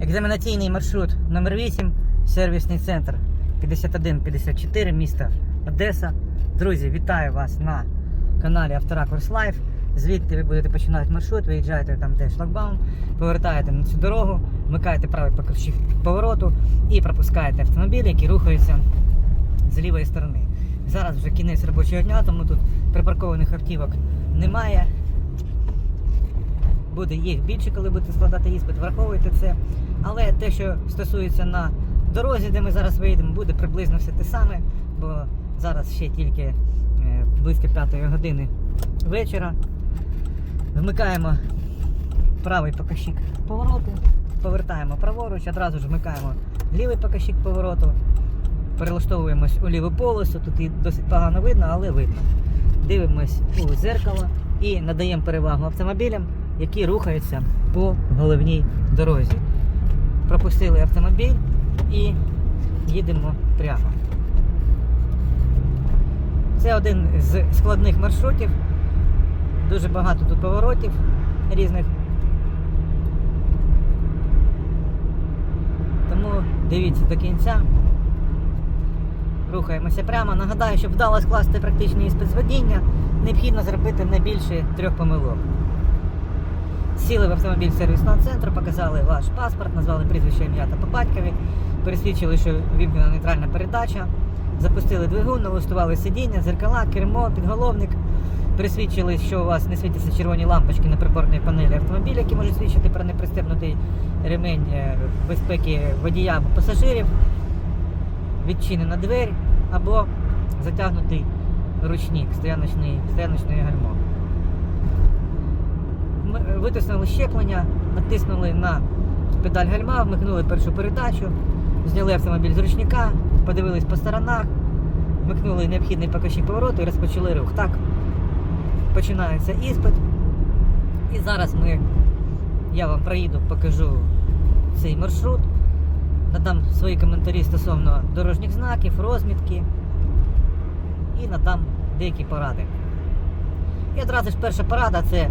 Екзаменаційний маршрут номер 8 сервісний центр 5154 міста Одеса. Друзі, вітаю вас на каналі Авторакурс Лайф. Звідти ви будете починати маршрут, виїжджаєте там, де шлагбаум, повертаєте на цю дорогу, вмикаєте правий покривчик повороту і пропускаєте автомобілі, які рухаються з лівої сторони. Зараз вже кінець робочого дня, тому тут припаркованих автівок немає. Буде їх більше, коли будете складати іспит, враховуйте це. Але те, що стосується на дорозі, де ми зараз виїдемо, буде приблизно все те саме, бо зараз ще тільки е, близько 5 години вечора. Вмикаємо правий покащик повороту, повертаємо праворуч, одразу ж вмикаємо лівий покащик повороту, перелаштовуємось у ліву полосу, тут і досить погано видно, але видно. Дивимось у зеркало і надаємо перевагу автомобілям, які рухаються по головній дорозі. Пропустили автомобіль і їдемо прямо. Це один з складних маршрутів. Дуже багато тут поворотів різних. Тому дивіться до кінця. Рухаємося прямо. Нагадаю, щоб вдало скласти практичний іспит з водіння, необхідно зробити не більше трьох помилок. Сіли в автомобіль сервісного центру, показали ваш паспорт, назвали прізвище ім'я та по батькові, пересвідчили, що вімкнена нейтральна передача, запустили двигун, налаштували сидіння, зеркала, кермо, підголовник. Пересвідчили, що у вас не світяться червоні лампочки на приборній панелі автомобіля, які можуть свідчити про непристебнутий ремень е, безпеки водія або пасажирів, відчинена двері або затягнутий ручник, стояночний, стояночне гальмо. Е, витиснули щеплення, натиснули на педаль гальма, вмикнули першу передачу, зняли автомобіль з ручника, подивились по сторонах, вмикнули необхідний покажчик повороту і розпочали рух. Так, починається іспит. І зараз ми, я вам проїду, покажу цей маршрут, надам свої коментарі стосовно дорожніх знаків, розмітки і надам деякі поради. І одразу ж перша порада це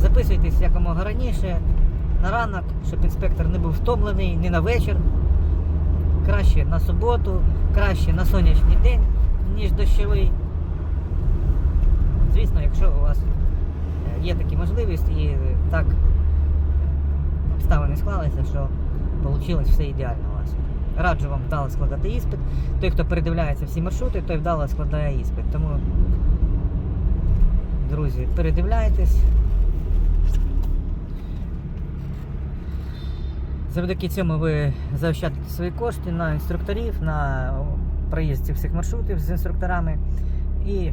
записуйтесь якомога раніше на ранок, щоб інспектор не був втомлений, не на вечір. Краще на суботу, краще на сонячний день, ніж дощовий. Звісно, якщо у вас е, є такі можливості і так обставини склалися, що вийшло все ідеально у вас. Раджу вам вдало складати іспит. Той, хто передивляється всі маршрути, той вдало складає іспит. Тому, друзі, передивляйтесь. Завдяки цьому ви заощадите свої кошти на інструкторів, на проїзд цих всіх маршрутів з інструкторами. І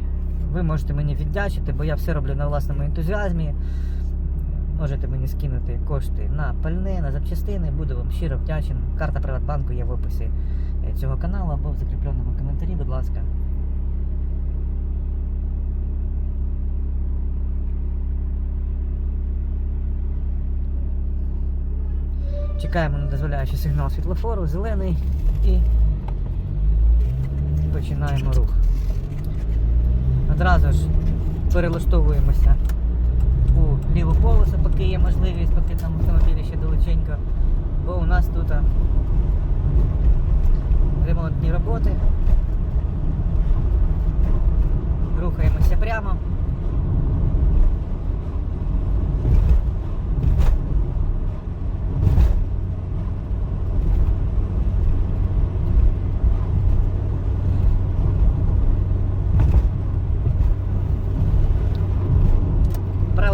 ви можете мені віддячити, бо я все роблю на власному ентузіазмі. Можете мені скинути кошти на пальне, на запчастини, буду вам щиро вдячен. Карта Приватбанку є в описі е, цього каналу або в закріпленому коментарі, будь ласка. Чекаємо на дозволяючий сигнал світлофору, зелений і починаємо рух. Одразу ж перелаштовуємося у ліву полосу, поки є можливість, поки там автомобілі ще далеченько, бо у нас тут ремонтні роботи. Рухаємося прямо.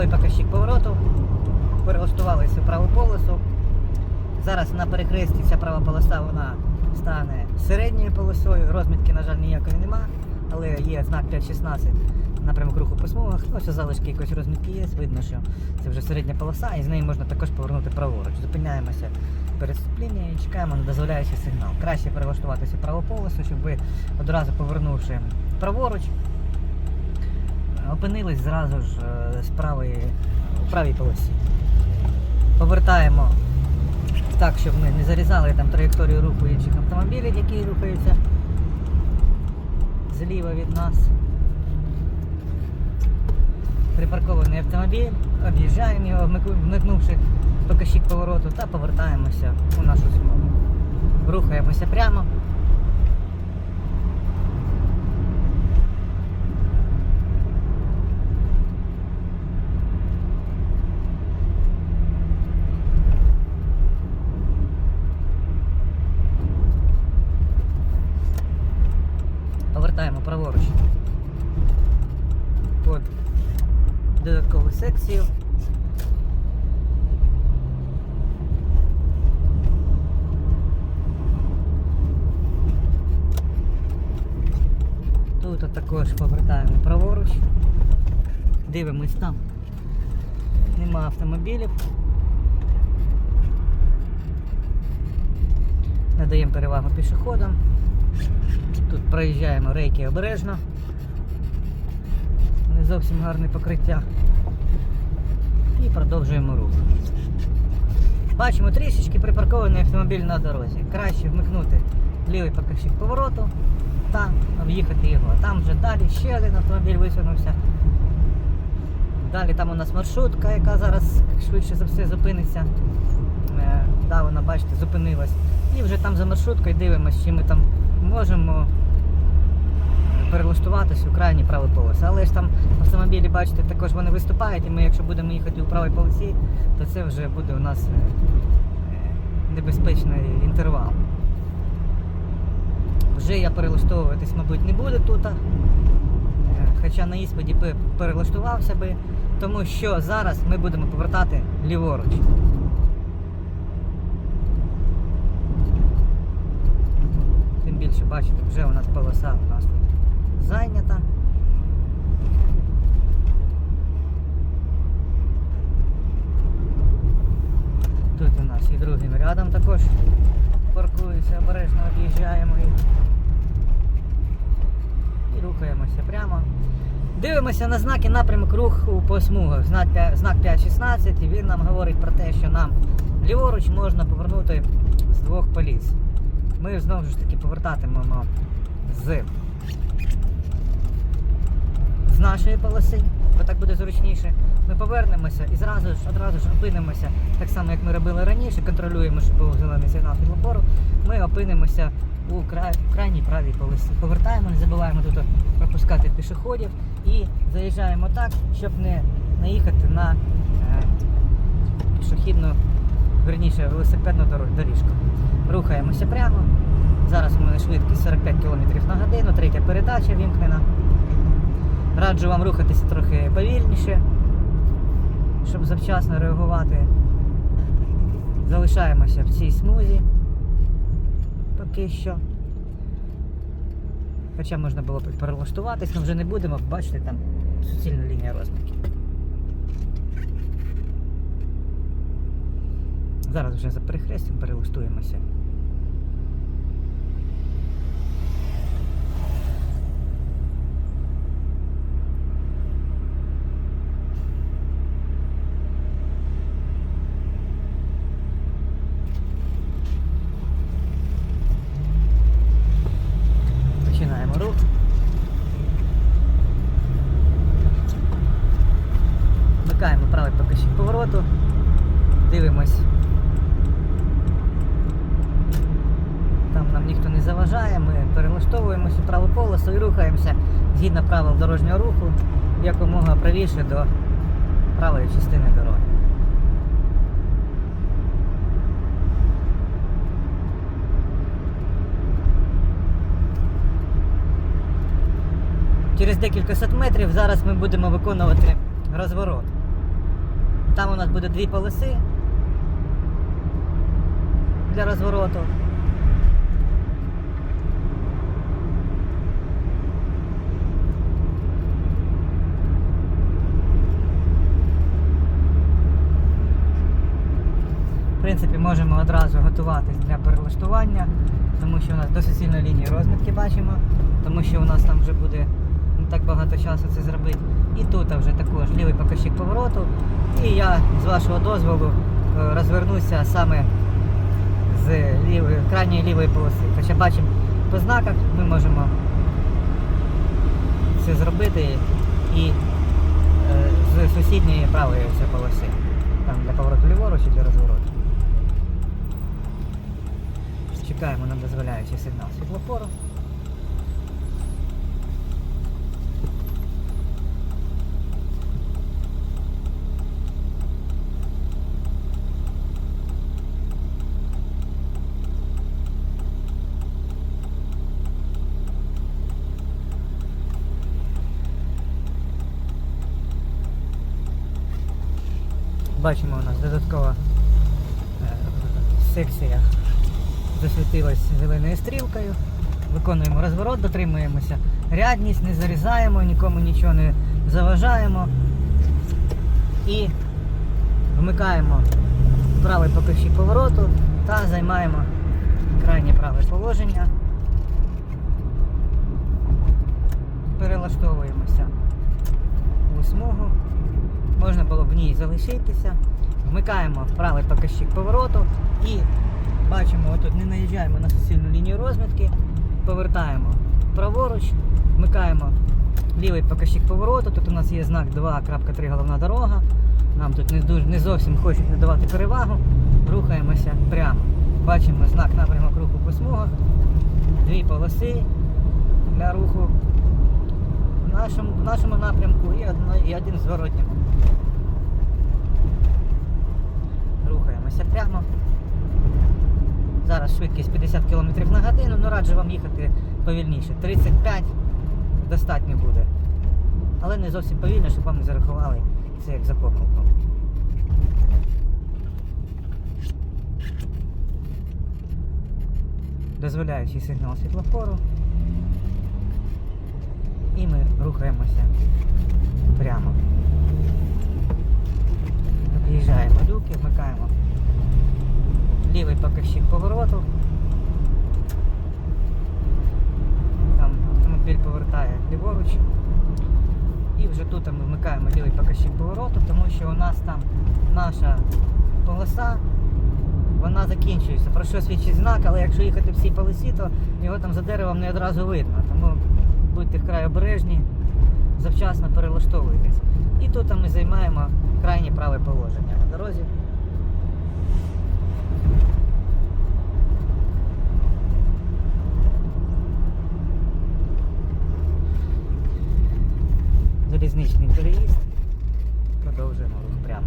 правий покажчик повороту, перелаштувалися в праву полосу. Зараз на перехресті ця права полоса вона стане середньою полосою. Розмітки, на жаль, ніякої нема, але є знак 5.16 напрямок руху по смугах. Ось залишки якоїсь розмітки є, видно, що це вже середня полоса, і з неї можна також повернути праворуч. Зупиняємося перед і чекаємо на дозволяючий сигнал. Краще перелаштуватися праву полосу, щоб ви одразу повернувши праворуч, опинились зразу ж е, з правої, у правій полосі. Повертаємо так, щоб ми не зарізали там траєкторію руху інших автомобілів, які рухаються зліва від нас. Припаркований автомобіль, об'їжджаємо його, вмик- вмикнувши покажчик повороту та повертаємося у нашу смугу. Рухаємося прямо. Повертаємо праворуч. От додаткову секцію. Тут також повертаємо праворуч. Дивимось там. Нема автомобілів. Надаємо перевагу пішоходам. Тут проїжджаємо рейки обережно. Не зовсім гарне покриття. І продовжуємо рух. Бачимо трішечки припаркований автомобіль на дорозі. Краще вмикнути лівий покажчик повороту та об'їхати його. Там вже далі ще один автомобіль висунувся. Далі там у нас маршрутка, яка зараз швидше за все зупиниться. Е, да, вона, бачите, зупинилась. І вже там за маршруткою дивимося, чи ми там можемо перелаштуватися у крайні праві полоси. Але ж там автомобілі, бачите, також вони виступають, і ми, якщо будемо їхати у правій полосі, то це вже буде у нас е, небезпечний інтервал. Вже я перелаштовуватись, мабуть, не буду тут. Е, Хоча на іспиті перелаштувався би, тому що зараз ми будемо повертати ліворуч. Тим більше, бачите, вже у нас полоса у нас тут зайнята. Тут у нас і другим рядом також паркуються, обережно об'їжджаємо їх. І рухаємося прямо. Дивимося на знаки напрямок руху по смугах. Знак 5.16 і він нам говорить про те, що нам ліворуч можна повернути з двох поліс. Ми знову ж таки повертатимемо з, з нашої полоси, бо так буде зручніше. Ми повернемося і зразу ж одразу ж опинимося, так само як ми робили раніше, контролюємо, щоб був зелений сигнал світлофору. Ми опинимося у край, крайній правій полосі. Повертаємо, не забуваємо тут пропускати пішоходів і заїжджаємо так, щоб не наїхати на е, пішохідну, верніше велосипедну дор- доріжку. Рухаємося прямо. Зараз у мене швидкість 45 км на годину, третя передача вімкнена. Раджу вам рухатися трохи повільніше, щоб завчасно реагувати. Залишаємося в цій смузі поки що. Хоча можна було перелаштуватись, але вже не будемо, бачите, там суцільна лінія розмірків. Зараз вже за перехрестям перелаштуємося. Починаємо рух. Вмикаємо правий покажчик повороту. Дивимось. Там нам ніхто не заважає, ми перелаштовуємося праву полосу і рухаємося згідно правил дорожнього руху якомога правіше до правої частини дороги. Через декілька сот метрів зараз ми будемо виконувати розворот. Там у нас буде дві полоси для розвороту. В принципі, можемо одразу готуватись для перелаштування, тому що у нас досить сильно лінії розмітки бачимо, тому що у нас там вже буде не так багато часу це зробити. І тут вже також лівий покажчик повороту. І я з вашого дозволу е, розвернуся саме з лівої, крайньої лівої полоси. Хоча бачимо по знаках, ми можемо це зробити і е, з сусідньої правої полоси. Там для повороту ліворуч і для розвороту. Чекаємо на дозволяючий сигнал світлофору. Бачимо, у нас додаткова е, секція засвітилась зеленою стрілкою. Виконуємо розворот, дотримуємося рядність, не зарізаємо, нікому нічого не заважаємо. І вмикаємо правий покажчик повороту та займаємо крайнє праве положення. Перелаштовуємося у смугу. Можна було б в ній залишитися. Вмикаємо правий покажчик повороту і бачимо, отут не наїжджаємо на суцільну лінію розмітки, повертаємо праворуч, вмикаємо лівий покажчик повороту. Тут у нас є знак 2.3 головна дорога. Нам тут не, дуже, не зовсім хочуть надавати перевагу. Рухаємося прямо. Бачимо знак напрямок руху по смугах, дві полоси для руху в нашому, в нашому напрямку і, одно, і один в зворотньому. Рухаємося прямо. Зараз швидкість 50 км на годину, ну раджу вам їхати повільніше. 35 достатньо буде. Але не зовсім повільно, щоб вам не зарахували це як за помилку. Дозволяючий сигнал світлофору. І ми рухаємося прямо. Об'їжджаємо люки, вмикаємо лівий покажчик повороту. Там автомобіль повертає ліворуч. І вже тут ми вмикаємо лівий покажчик повороту, тому що у нас там наша полоса, вона закінчується. Про що свідчить знак, але якщо їхати в цій полосі, то його там за деревом не одразу видно. Тому будьте вкрай обережні, завчасно перелаштовуйтесь. І тут ми займаємо крайнє праве положення на дорозі. Залізничний переїзд. Продовжуємо рух прямо.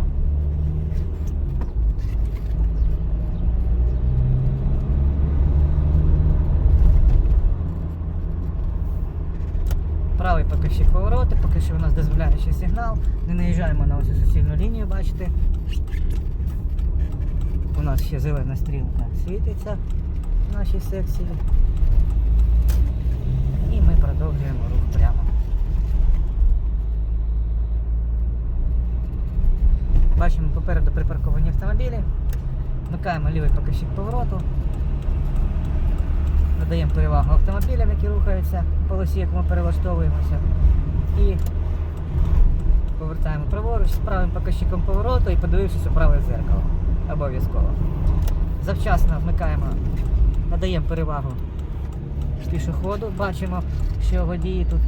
Правий покажчик повороти, поки що у нас дозволяючий сигнал. Не наїжджаємо на ось суцільну лінію, бачите. У нас ще зелена стрілка світиться в нашій секції. І ми продовжуємо рух прямо. Бачимо попереду припарковані автомобілі. Вмикаємо лівий покажчик повороту. Надаємо перевагу автомобілям, які рухаються в полосі, як ми перелаштовуємося. І повертаємо праворуч з правим показчиком повороту і подивившись у праве зеркало. Обов'язково. Завчасно вмикаємо, надаємо перевагу пішоходу. Бачимо, що водії тут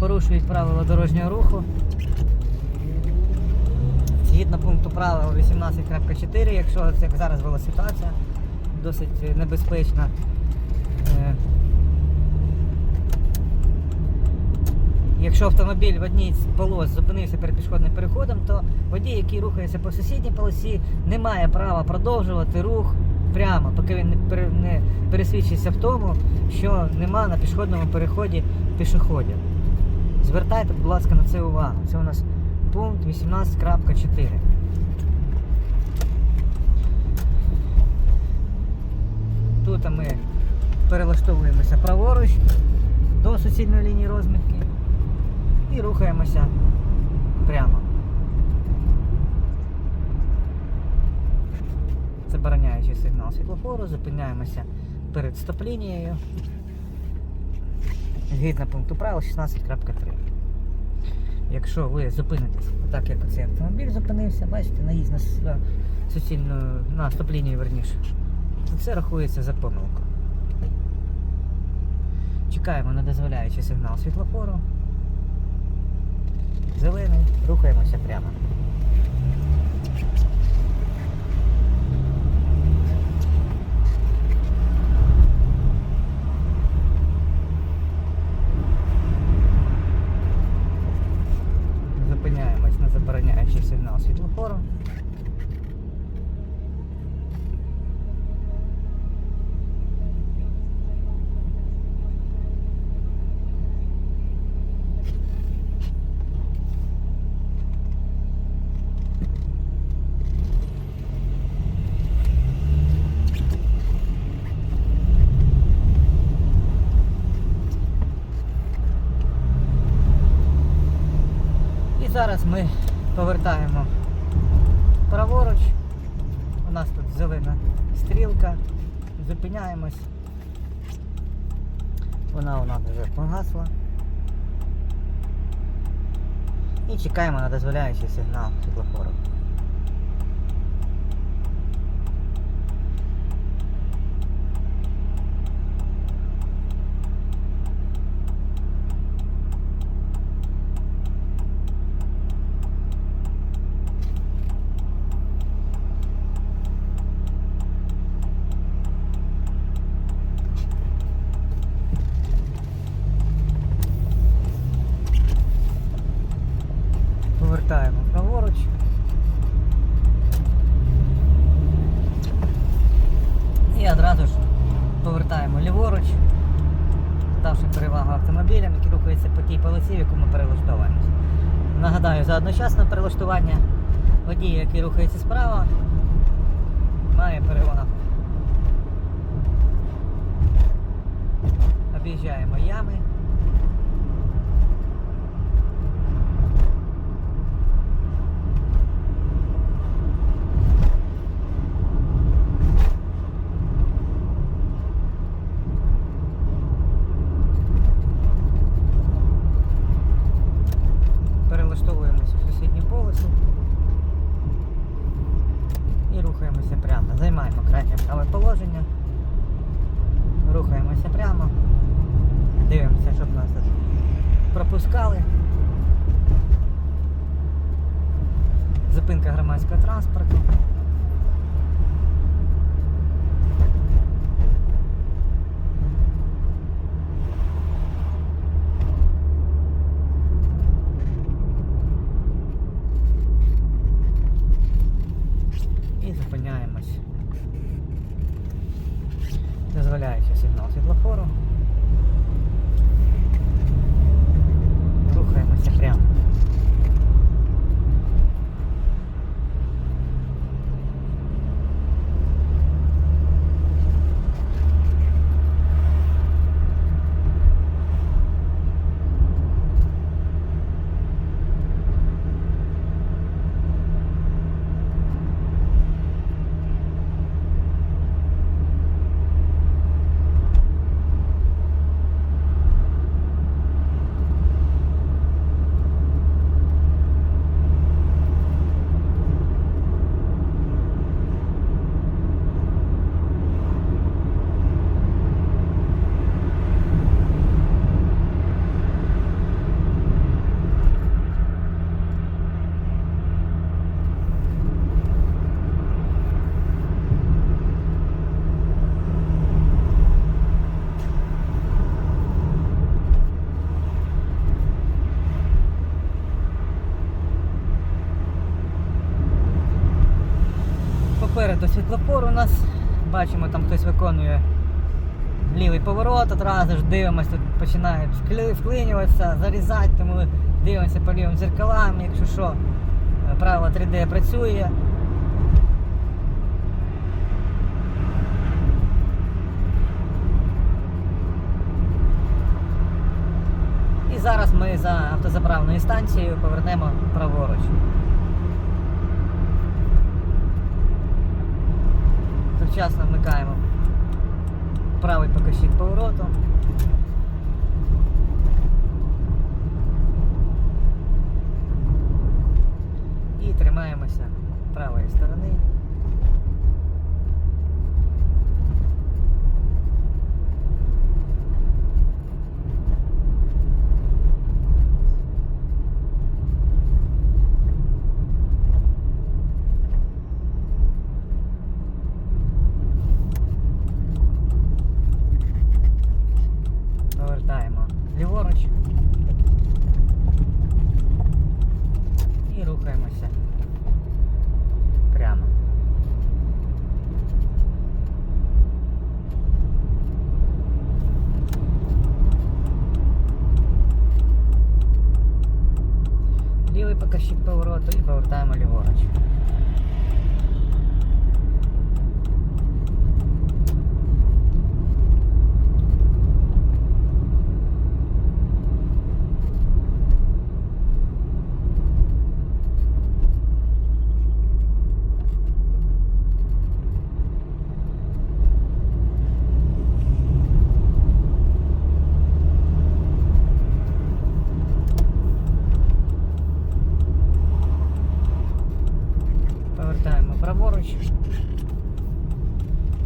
порушують правила дорожнього руху. Згідно пункту правил 18.4, якщо як зараз була ситуація, досить небезпечна. Е, Якщо автомобіль в одній з полос зупинився перед пішохідним переходом, то водій, який рухається по сусідній полосі, не має права продовжувати рух прямо, поки він не пересвідчиться в тому, що нема на пішохідному переході пішоходів. Звертайте, будь ласка, на це увагу. Це у нас пункт 18.4. Тут ми перелаштовуємося праворуч до суцільної лінії розмітки і рухаємося прямо. Забороняючи сигнал світлофору, зупиняємося перед стоп-лінією. Згідно пункту правил 16.3. Якщо ви зупинитесь, так як цей автомобіль зупинився, бачите, наїзд на суцільну на стоп-лінію верніше, то це рахується за помилку. Чекаємо на дозволяючий сигнал світлофору. Зелений, рухаємося прямо. Зараз ми повертаємо праворуч. У нас тут зелена стрілка. Зупиняємось. Вона у нас вже погасла. І чекаємо на дозволяючий сигнал світлофору. Повертаємо праворуч. І одразу ж повертаємо ліворуч, давши перевагу автомобілям, які рухаються по тій полосі, в яку ми перелаштовуємось. Нагадаю, за одночасне прилаштування водія, який рухається справа, має перевагу. Об'їжджаємо ями. Попереду світлофор у нас. Бачимо, там хтось виконує лівий поворот, одразу ж дивимося, тут починають вклинюватися, зарізати, тому дивимося по лівим дзеркалам, якщо що, е, правило 3D працює. І зараз ми за автозаправною станцією повернемо праворуч. Завчасно вмикаємо правий покажчик повороту. І тримаємося правої сторони. рухаємося прямо. Лівий покажчик повороту і повертаємо ліворуч. Передачу.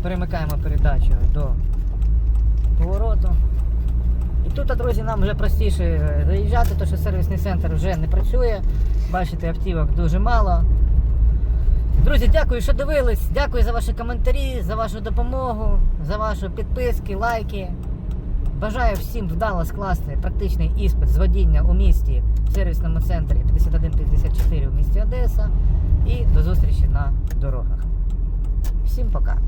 Перемикаємо передачу до повороту. І тут, друзі, нам вже простіше е, заїжджати, тому що сервісний центр вже не працює. Бачите, автівок дуже мало. Друзі, дякую, що дивились. Дякую за ваші коментарі, за вашу допомогу, за ваші підписки, лайки. Бажаю всім вдало скласти практичний іспит з водіння у місті в сервісному центрі 5154 у місті Одеса. І до зустрічі на дорогах. Всім пока!